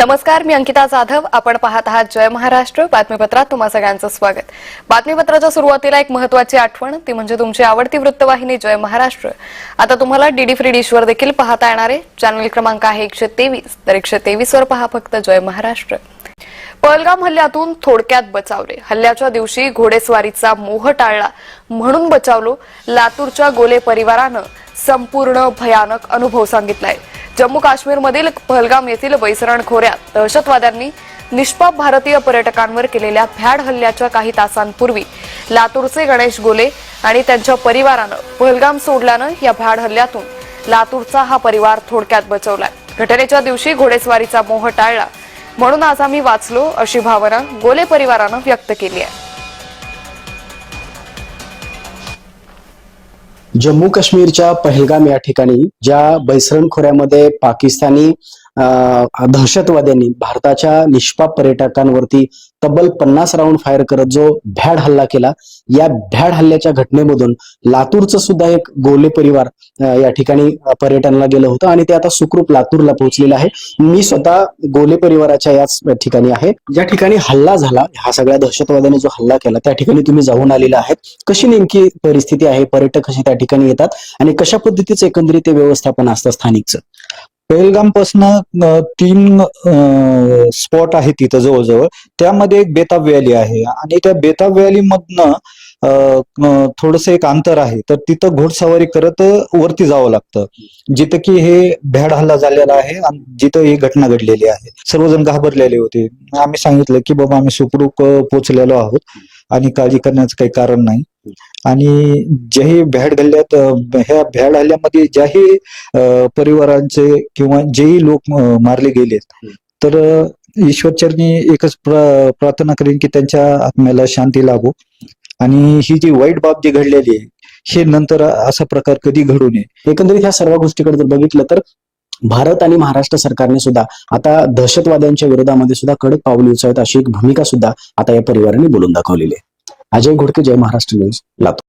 नमस्कार मी अंकिता जाधव. आपण पाहत आहात जय महाराष्ट्र. बातमीपत्रात तुम्हा सगळ्यांचं स्वागत. बातमीपत्राच्या सुरुवातीला एक महत्वाची आठवण ती म्हणजे तुमची आवडती वृत्तवाहिनी जय महाराष्ट्र. आता तुम्हाला डीडी फ्री डिशवर देखील पाहता येणार आहे. चॅनल क्रमांक आहे एकशे तेवीस. तर एकशे तेवीस वर पहा फक्त जय महाराष्ट्र. पहलगाम हल्ल्यातून थोडक्यात बचावले. हल्ल्याच्या दिवशी घोडेस्वारीचा मोह टाळला. म्हणून बचावलो. लातूरच्या गोले परिवारानं संपूर्ण भयानक अनुभव सांगितलाय. जम्मू काश्मीरमधील पहलगाम येथील बैसरण खोऱ्यात दहशतवाद्यांनी निष्पाप भारतीय पर्यटकांवर केलेल्या भ्याड हल्ल्याच्या काही तासांपूर्वी लातूरचे गणेश गोले आणि त्यांच्या परिवारानं पहलगाम सोडल्यानं या भ्याड हल्ल्यातून लातूरचा हा परिवार थोडक्यात बचवलाय. घटनेच्या दिवशी घोडेस्वारीचा मोह टाळला. म्हणून आज आम्ही वाचलो अशी भावना गोले परिवारानं व्यक्त केली आहे. जम्मू काश्मीरच्या पहलगाम या ठिकाणी ज्या बैसरण खोऱ्यामध्ये पाकिस्तानी दहशतवाद्यांनी भारताच्या निष्पाप पर्यटकांवरती तब्बल पन्नास राऊंड फायर करत जो भ्याड हल्ला केला या भ्याड हल्ल्याच्या घटनेमधून लातूरचं सुद्धा एक गोले परिवार या ठिकाणी पर्यटनाला गेलं होतं आणि ते आता सुखरूप लातूरला पोहोचलेलं आहे. मी स्वतः गोले परिवाराच्या याच ठिकाणी आहे. ज्या ठिकाणी हल्ला झाला हा सगळ्या दहशतवाद्यांनी जो हल्ला केला त्या ठिकाणी तुम्ही जाऊन आलेला आहेत. कशी नेमकी परिस्थिती आहे पर्यटक कसे त्या ठिकाणी येतात आणि कशा पद्धतीचं एकंदरीत ते व्यवस्थापन असतं स्थानिकचं? पहलगाम पासन तीन स्पॉट आहे तिथं जवळजवळ. त्यामध्ये एक बेताब व्हॅली आहे. आणि त्या बेताब व्हॅली मधनं थोडस एक अंतर आहे. तर तिथं घोडसवारी करत वरती जावं लागतं. जिथं की हे भ्याड हल्ला झालेला आहे आणि जिथं ही घटना घडलेली आहे. सर्वजण घाबरलेले होते. आम्ही सांगितलं की बाबा आम्ही सुखरूप पोचलेलो आहोत आणि काळजी करण्याचं काही कारण नाही. आणि ज्याही भ्याड हल्ल्यात ह्या भ्याड हल्ल्यामध्ये ज्याही परिवारांचे किंवा जेही लोक मारले गेलेत तर ईश्वरचरणी एकच प्रार्थना करेन की त्यांच्या आत्म्याला शांती लाभो. आणि ही जी वाईट बाब जी घडलेली आहे हे नंतर असा प्रकार कधी घडू नये. एकंदरीत ह्या सर्व गोष्टीकडे जर बघितलं तर भारत आणि महाराष्ट्र सरकारने सुद्धा आता दहशतवाद्यांच्या विरोधामध्ये सुद्धा कडक पावले उचलत अशी एक भूमिका सुद्धा आता या परिवाराने बोलून दाखवलेली आहे. अजय घोडके जय महाराष्ट्र न्यूज लातूर.